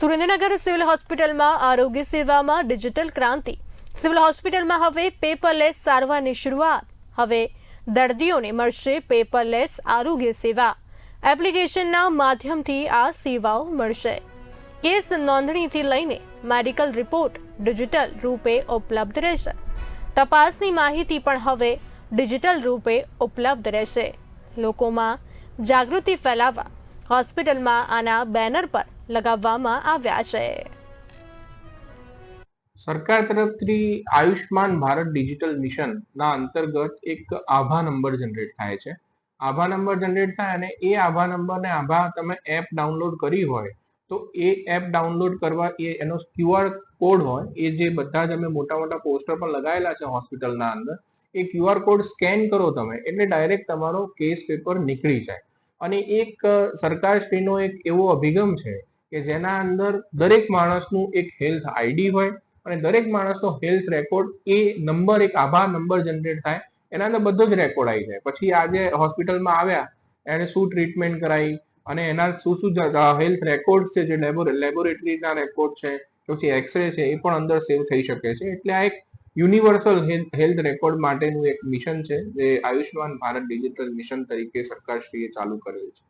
Surendranagar civil હોસ્પિટલમાં આરોગ્ય સેવામાં ડિજિટલ ક્રાંતિ. સિવિલ હોસ્પિટલમાં હવે પેપરલેસ સારવારની શરૂઆત. હવે દર્દીઓને મળશે પેપરલેસ આરોગ્ય સેવા. એપ્લિકેશનના માધ્યમથી આ સેવાઓ મળશે. કેસ નોંધણીથી લઈને મેડિકલ રિપોર્ટ ડિજિટલ રૂપે ઉપલબ્ધ રહેશે. તપાસની માહિતી પણ હવે ડિજિટલ રૂપે ઉપલબ્ધ રહેશે. લોકોમાં જાગૃતિ ફેલાવવા, હોસ્પિટલમાં આના બેનર પર લગાવવામાં આવ્યા છે. સરકાર તરફથી આયુષ્માન ભારત ડિજિટલ મિશન ના અંતર્ગત એક આભા નંબર જનરેટ થાય છે. આભા નંબર જનરેટ થાય અને એ આભા નંબરને આભા તમે એપ ડાઉનલોડ કરી હોય તો એ એપ ડાઉનલોડ કરવા એ એનો ક્યુઆર કોડ હોય, એ જે બધા જ અમે મોટા મોટા પોસ્ટર પર લગાવેલા છે હોસ્પિટલના અંદર, એ ક્યુઆર કોડ સ્કેન કરો તમે એટલે ડાયરેક્ટ તમારો કેસ પેપર નીકળી જાય. અને એક સરકારશ્રીનો એક એવો અભિગમ છે કે જેના અંદર દરેક માણસનું એક હેલ્થ આઈડી હોય અને દરેક માણસનો હેલ્થ રેકોર્ડ એ નંબર એક આભાર નંબર જનરેટ થાય. એના અંદર બધો જ રેકોર્ડ આવી જાય. પછી આજે હોસ્પિટલમાં આવ્યા, એને શું ટ્રીટમેન્ટ કરાવી અને એના શું શું હેલ્થ રેકોર્ડ છે જે લેબોરેટરીના રેકોર્ડ છે, પછી એક્સરે છે, એ પણ અંદર સેવ થઈ શકે છે. એટલે આ એક યુનિવર્સલ હેલ્થ રેકોર્ડ માટેનું એક મિશન છે, જે આયુષ્યમાન ભારત ડિજિટલ મિશન તરીકે સરકારશ્રીએ ચાલુ કરેલ છે.